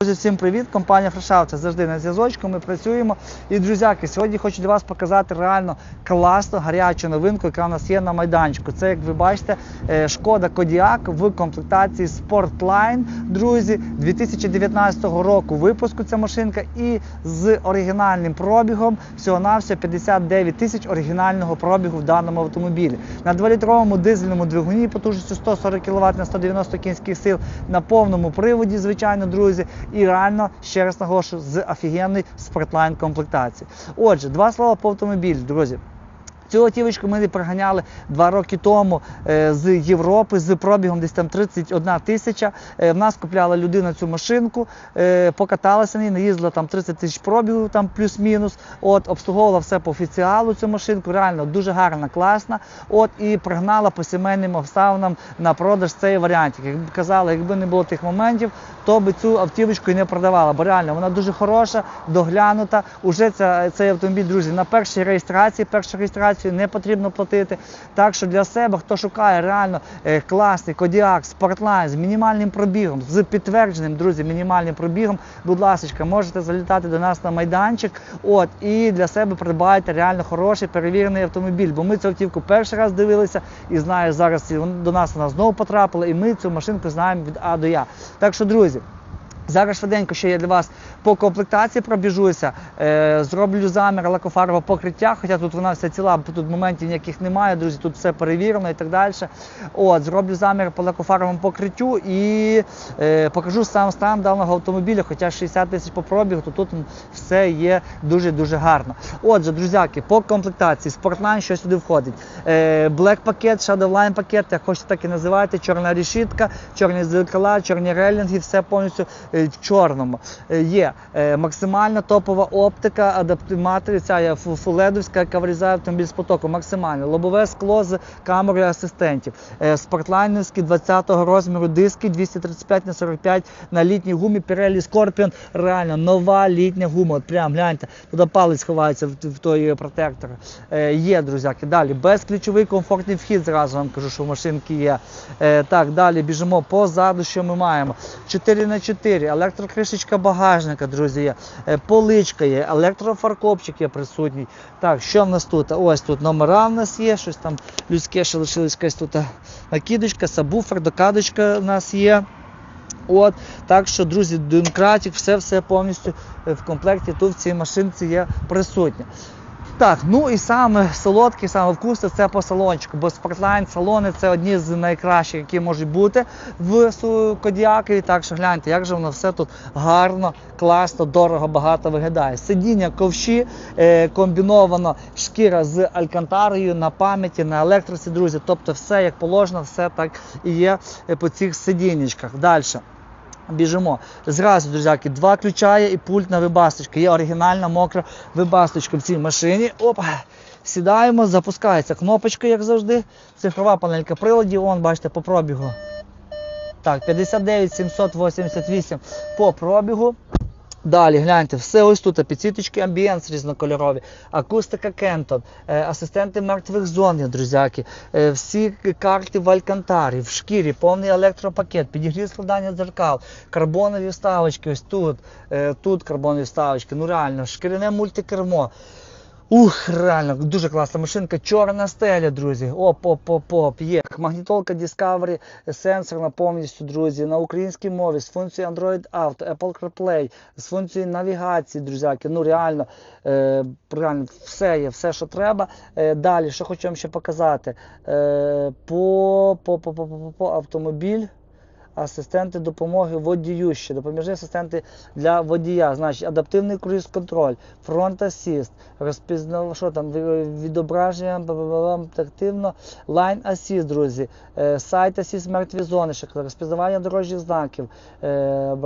Друзі, всім привіт! Компанія Фрешаут завжди на зв'язочку. Ми працюємо. І друзяки, сьогодні хочу для вас показати реально класну гарячу новинку, яка у нас є на майданчику. Це, як ви бачите, е, шкода Кодіак в комплектації Sportline. Друзі, 2019 року випуску ця машинка і з оригінальним пробігом всього-навсього 59 тисяч оригінального пробігу в даному автомобілі. На 2-літровому дизельному двигуні потужністю 140 кВт на 190 кінських сил на повному приводі, звичайно, друзі. І реально, ще раз наголошую, з офігенної спортлайн комплектації. Отже, два слова по автомобілю, друзі. Цю автівочку ми приганяли два роки тому е, з Європи з пробігом десь там 31 тисяча. Е, в нас купляла людина цю машинку, е, покаталася на ній, наїздила там 30 тисяч пробігу, там плюс-мінус. От, обслуговувала все по офіціалу цю машинку, реально дуже гарна, класна. От і пригнала по сімейним обставинам на продаж цей варіант. Як казали, якби не було тих моментів, то би цю автівочку і не продавала. Бо реально вона дуже хороша, доглянута. Уже ця, цей автомобіль, друзі, на першій реєстрації, першу реєстрацію не потрібно платити. Так що для себе, хто шукає реально е, класний Кодіак, Спортлайн з мінімальним пробігом, з підтвердженим, друзі, мінімальним пробігом, будь ласка, можете залітати до нас на майданчик. От і для себе придбайте реально хороший перевірений автомобіль. Бо ми цю автівку перший раз дивилися і знаю, зараз до нас вона знову потрапила, і ми цю машинку знаємо від А до Я. Так що, друзі. Зараз швиденько ще я для вас по комплектації пробіжуся, е, зроблю замір лакофарбового покриття, хоча тут вона вся ціла, тут моментів ніяких немає, друзі, тут все перевірено і так далі. От, зроблю замір по лакофарбовому покриттю і е, покажу сам стан даного автомобіля, хоча 60 тисяч по пробігу, то тут все є дуже-дуже гарно. Отже, друзяки, по комплектації Sportline, що сюди входить. Black пакет, Shadowline пакет, як хочете так і називайте, чорна решітка, чорні зеркала, чорні релінги, все повністю в чорному. Е, Є е, максимальна топова оптика, адаптиматори, ця є фу- фуледовська, яка автомобіль з потоку, максимально. Лобове скло з камерою асистентів. Е, Спортлайнерські 20-го розміру диски 235 на 45 на літній гумі Pirelli Scorpion. Реально нова літня гума. От прям гляньте, туди палець ховається в, в той протектор. Е, є, друзяки. Далі безключовий комфортний вхід. Зразу вам кажу, що в машинки є. Е, так, далі біжимо позаду, що ми маємо. 4 на 4 електрокришечка багажника, друзі, є. Е, поличка є, електрофаркопчик є присутній. Так, що в нас тут? Ось тут номера в нас є, щось там людське ще лишилось якась тут е, накидочка, сабвуфер, докадочка в нас є. От, так що, друзі, Дункратик, все-все повністю е, в комплекті тут в цій машинці є присутнє. Так, ну і саме солодке, саме вкусне це по салончику, бо Sportline салони це одні з найкращих, які можуть бути в Кодіакові. Так що гляньте, як же воно все тут гарно, класно, дорого, багато виглядає. Сидіння ковші, е, комбіновано шкіра з алькантарою на пам'яті, на електриці, друзі. Тобто все як положено, все так і є е, по цих сидіннячках. Далі. Біжимо. Зразу, друзяки, два ключа є і пульт на вибасточку. Є оригінальна мокра вибасточка в цій машині. Опа. Сідаємо, запускається кнопочка, як завжди. Цифрова панелька приладів. Он, бачите, по пробігу. Так, 59 788 по пробігу. Далі гляньте, все ось тут підсвіточки амбієнс різнокольорові, акустика Кентон, е, асистенти мертвих зон, є, друзяки, е, всі карти в Алькантарі, в шкірі, повний електропакет, підігрів складання дзеркал, карбонові вставочки, ось тут, е, тут карбонові вставочки, ну реально, шкіряне мультикермо. Ух, реально, дуже класна машинка, чорна стеля, друзі. Оп, оп, оп, оп, є. Магнітолка Discovery сенсорна повністю, друзі, на українській мові з функцією Android Auto, Apple CarPlay, з функцією навігації, друзяки. Ну реально, е, реально все є, все, що треба. Е, далі, що хочу вам ще показати. Е, по, по, по, по, по, по автомобіль. Асистенти допомоги водію ще, допоміжні асистенти для водія, значить адаптивний круїз-контроль, фронт асіст, розпізнав, що там, відображення, активно, лайн асіст, друзі, е, сайт асіст мертві зони, розпізнавання дорожніх знаків, е,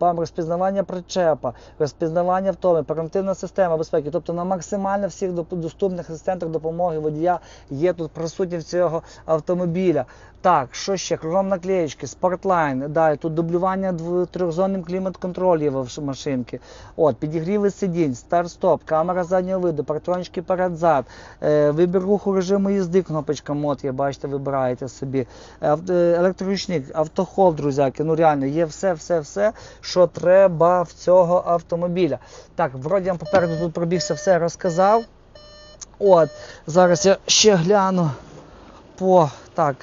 розпізнавання причепа, розпізнавання втоми, превентивна система безпеки. Тобто на максимально всіх доступних асистентах допомоги водія є тут присутні в цього автомобіля. Так, що ще? Кругом наклеєчки, спортлайн. Sport-Line, далі тут дублювання трьохзонним клімат-контроль машинки. От, підігріви сидінь, старт-стоп, камера заднього виду, партрончики перед-зад, е, вибір руху режиму їзди, кнопочка мод, є, бачите, вибираєте собі. Е, Електроручник, автохол, друзяки, ну реально, є все, все, все, що треба в цього автомобіля. Так, вроді я попереду тут пробігся, все розказав. От, зараз я ще гляну по так.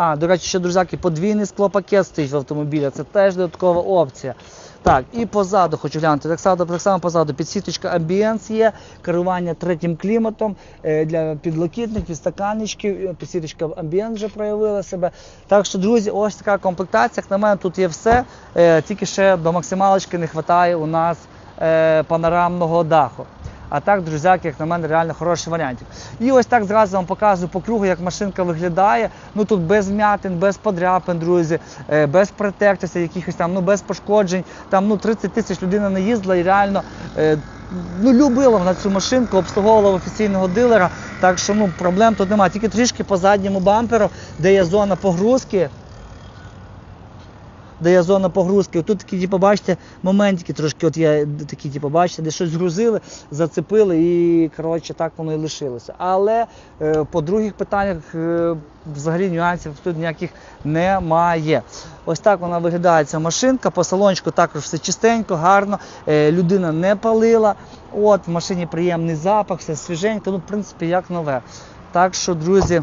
А, до речі, ще, друзяки, подвійний склопакет стоїть в автомобілі. Це теж додаткова опція. Так, і позаду хочу глянути. Так само, так само позаду підсвіточка Ambience є, керування третім кліматом е, для підлокітних, підстаканничків, е, підсвіточка Ambience вже проявила себе. Так що, друзі, ось така комплектація. Як на мене, тут є все. Е, Тільки ще до максималочки не вистачає у нас панорамного даху. А так, друзяки, як на мене, реально хороший варіантів. І ось так зразу вам показую по кругу, як машинка виглядає. Ну тут без м'ятин, без подряпин, друзі, е, без протектися, якихось там, ну без пошкоджень. Там ну 30 тисяч людина не їздила і реально. е, Ну, любила вона цю машинку, обслуговувала в офіційного дилера, так що ну, проблем тут немає. Тільки трішки по задньому бамперу, де є зона погрузки, де є зона погрузки. Тут такі, типу, бачите, моментики трошки, от є такі, типу, бачите, де щось згрузили, зацепили і коротше, так воно і лишилося. Але е, по других питаннях е, взагалі нюансів тут ніяких немає. Ось так вона виглядає ця машинка. По салончику також все чистенько, гарно. Е, людина не палила. От, в машині приємний запах, все свіженько, ну, в принципі, як нове. Так що, друзі,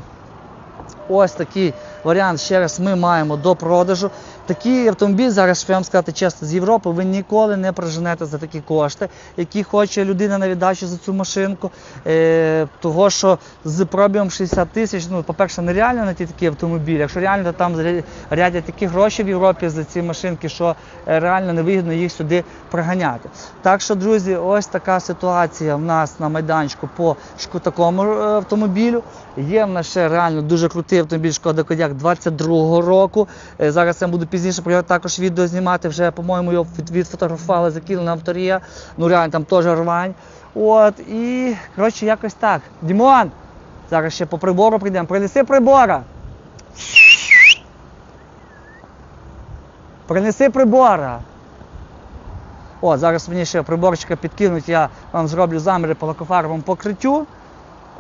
Ось такий варіант ще раз ми маємо до продажу. Такий автомобіль зараз, я вам сказати чесно, з Європи ви ніколи не проженете за такі кошти, які хоче людина на віддачу за цю машинку. Е, того, що з пробігом 60 тисяч, ну, по-перше, нереально знайти такий автомобіль. Якщо реально там рядять такі гроші в Європі за ці машинки, що е, реально невигідно їх сюди приганяти. Так що, друзі, ось така ситуація в нас на майданчику по такому е, автомобілю. Є в нас ще реально дуже крутий автомобіль Шкода Кодяк 22-го року. Е, Зараз я буду пізніше про нього також відео знімати. Вже, по-моєму, його відфотографували, закинули авторія. Ну реально там теж рвань. От, і коротше, якось так. Дімон, зараз ще по прибору прийдемо. Принеси прибора. Принеси прибора. О, зараз мені ще приборчика підкинуть, я вам зроблю заміри по лакофарбовому покриттю.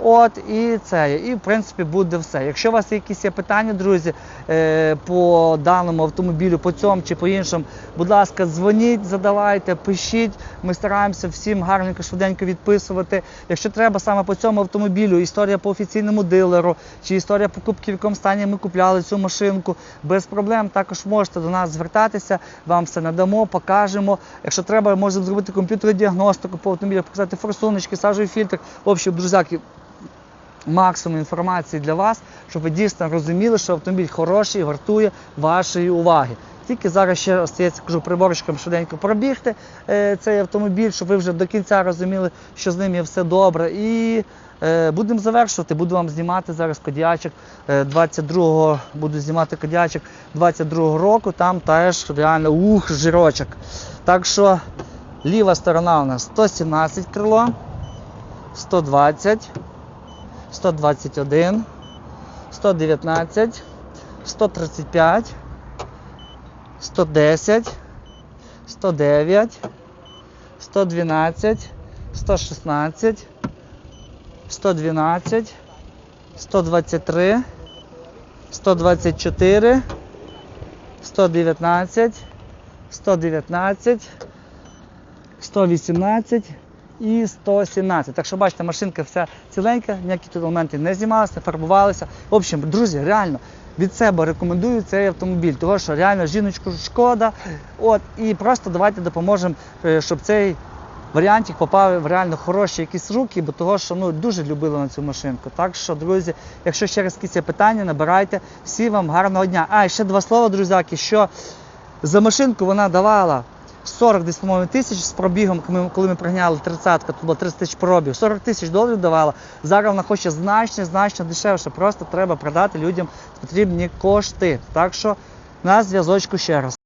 От і це. І в принципі буде все. Якщо у вас якісь є питання, друзі, е, по даному автомобілю, по цьому чи по іншому, будь ласка, дзвоніть, задавайте, пишіть. Ми стараємося всім гарненько, швиденько відписувати. Якщо треба саме по цьому автомобілю, історія по офіційному дилеру, чи історія покупки, в якому стані ми купляли цю машинку, без проблем також можете до нас звертатися, вам все надамо, покажемо. Якщо треба, можемо зробити комп'ютерну діагностику по автомобілю, показати форсуночки, сажовий фільтр. В общем, друзяки, максимум інформації для вас, щоб ви дійсно розуміли, що автомобіль хороший і вартує вашої уваги. Тільки зараз ще остається кажу, приборочком швиденько пробігти е, цей автомобіль, щоб ви вже до кінця розуміли, що з ним є все добре. І е, будемо завершувати. Буду вам знімати зараз кодіачок е, 22-го, буду знімати кодіачок 22-го року. Там теж реально ух, жирочок. Так що ліва сторона у нас 117 крило, 120. 121, 119, 135, 110, 109, 112, 116, 112, 123, 124, 119, 119, 118 і 117. Так що бачите, машинка вся ціленька, ніякі тут елементи не знімалися, фарбувалися. В общем, друзі, реально від себе рекомендую цей автомобіль, тому що реально жіночку шкода. От, і просто давайте допоможемо, е, щоб цей варіантик попав в реально хороші якісь руки, бо того, що ну, дуже любили на цю машинку. Так що, друзі, якщо ще раз якісь питання, набирайте. Всі вам гарного дня. А, ще два слова, друзяки, що за машинку вона давала 40 десь, по-моєму, тисяч з пробігом, коли ми, пригняли 30-ка, тут було 30 тисяч пробіг, 40 тисяч доларів давала. Зараз вона хоче значно, значно дешевше. Просто треба продати людям потрібні кошти. Так що на зв'язочку ще раз.